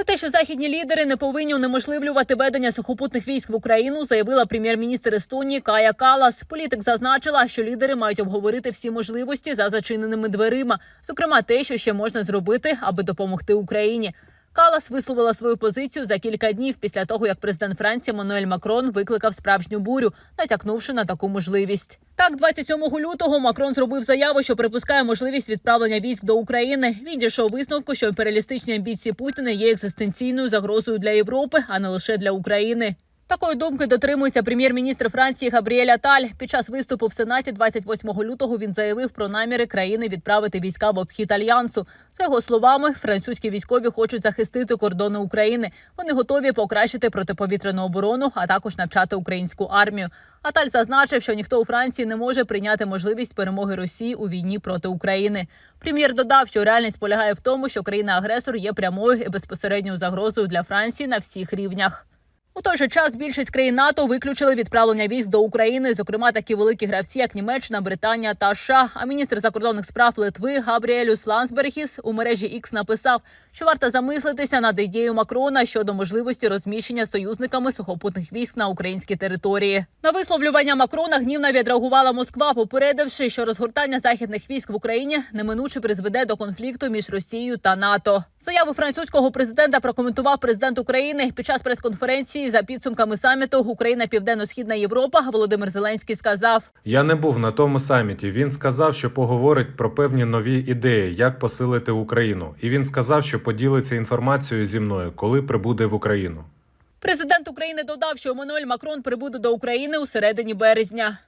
Про те, що західні лідери не повинні унеможливлювати ведення сухопутних військ в Україну, заявила прем'єр-міністр Естонії Кая Калас. Політик зазначила, що лідери мають обговорити всі можливості за зачиненими дверима, зокрема те, що ще можна зробити, аби допомогти Україні. Калас висловила свою позицію за кілька днів після того, як президент Франції Мануель Макрон викликав справжню бурю, натякнувши на таку можливість. Так, 27 лютого Макрон зробив заяву, що припускає можливість відправлення військ до України. Він дійшов висновку, що імперіалістичні амбіції Путіна є екзистенційною загрозою для Європи, а не лише для України. Такої думки дотримується прем'єр-міністр Франції Габріель Аталь. Під час виступу в Сенаті 28 лютого він заявив про наміри країни відправити війська в обхід альянсу. За його словами, французькі військові хочуть захистити кордони України. Вони готові покращити протиповітряну оборону, а також навчати українську армію. Аталь зазначив, що ніхто у Франції не може прийняти можливість перемоги Росії у війні проти України. Прем'єр додав, що реальність полягає в тому, що країна-агресор є прямою і безпосередньою загрозою для Франції на всіх рівнях. У той же час більшість країн НАТО виключили відправлення військ до України, зокрема такі великі гравці, як Німеччина, Британія та США. А міністр закордонних справ Литви Габріелюс Лансбергіс у мережі X написав, що варто замислитися над ідеєю Макрона щодо можливості розміщення союзниками сухопутних військ на українській території. На висловлювання Макрона гнівно відреагувала Москва, попередивши, що розгортання західних військ в Україні неминуче призведе до конфлікту між Росією та НАТО. Заяву французького президента прокоментував президент України під час прес-конференції за підсумками саміту Україна Південно-Східна Європа. Володимир Зеленський сказав: Я не був на тому саміті. Він сказав, що поговорить про певні нові ідеї, як посилити Україну. І він сказав, що поділиться інформацією зі мною, коли прибуде в Україну. Президент України додав, що Еммануель Макрон прибуде до України у середині березня.